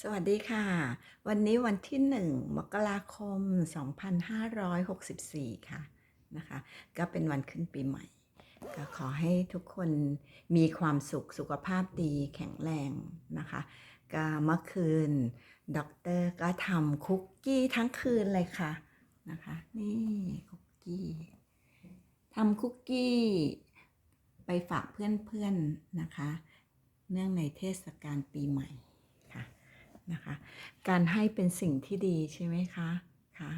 สวัสดีค่ะ วันนี้วันที่ 1 มกราคม 2564 ค่ะนะคะ ก็เป็นวันขึ้นปีใหม่ ก็ขอให้ทุกคนมีความสุขสุขภาพดีแข็งแรงนะคะ ก็เมื่อคืนด็อกเตอร์ก็ทำคุกกี้ทั้งคืนเลยค่ะนะคะ นี่คุกกี้ทำคุกกี้ไปฝากเพื่อนๆนนะคะ เนื่องในเทศกาลปีใหม่ นะคะ การให้เป็นสิ่งที่ดีใช่ไหมคะค่ะ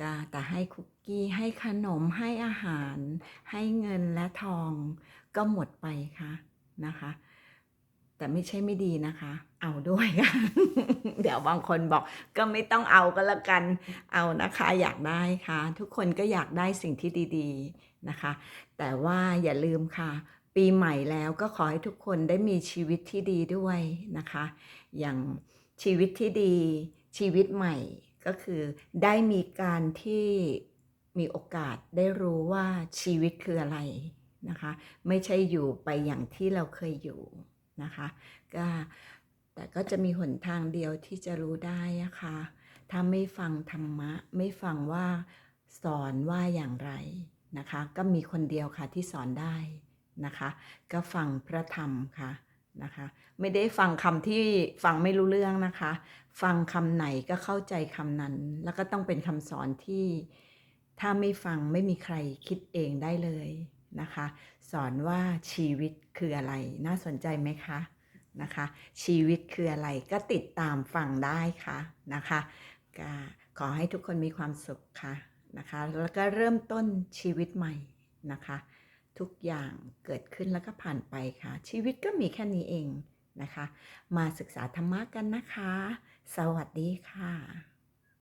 ก็แต่ให้คุกกี้ให้ขนมให้อาหาร ให้เงินและทองก็หมดไปค่ะนะคะ แต่ไม่ใช่ไม่ดีนะคะ เอาด้วยค่ะเดี๋ยวบางคนบอกก็ไม่ต้องเอาก็แล้วกันเอานะคะอยากได้ค่ะ ทุกคนก็อยากได้สิ่งที่ดีๆนะคะ แต่ว่าอย่าลืมค่ะปีใหม่แล้วก็ขอให้ทุกคนได้มีชีวิตที่ดีด้วยนะคะ อย่าง ชีวิตที่ดี ชีวิตใหม่ก็คือได้มีการที่มีโอกาสได้รู้ว่าชีวิตคืออะไรนะคะ ไม่ใช่อยู่ไปอย่างที่เราเคยอยู่นะคะก็แต่ก็จะมีหนทางเดียวที่จะรู้ได้นะคะถ้าไม่ฟังธรรมะ ไม่ฟังว่าสอนว่าอย่างไรนะคะ ก็มีคนเดียวค่ะที่สอนได้นะคะ ก็ฟังพระธรรมค่ะ นะคะ ไม่ได้ฟังคำที่ฟังไม่รู้เรื่องนะคะ ฟังคำไหนก็เข้าใจคำนั้น แล้วก็ต้องเป็นคำสอนที่ถ้าไม่ฟังไม่มีใครคิดเองได้เลยนะคะ สอนว่าชีวิตคืออะไร น่าสนใจไหมคะนะคะ ชีวิตคืออะไรก็ติดตามฟังได้ค่ะนะคะก็ขอให้ทุกคนมีความสุขค่ะนะคะ แล้วก็เริ่มต้นชีวิตใหม่นะคะ ทุกอย่างเกิดขึ้นแล้วก็ผ่านไปค่ะ ชีวิตก็มีแค่นี้เองนะคะ มาศึกษาธรรมะกันนะคะ สวัสดีค่ะ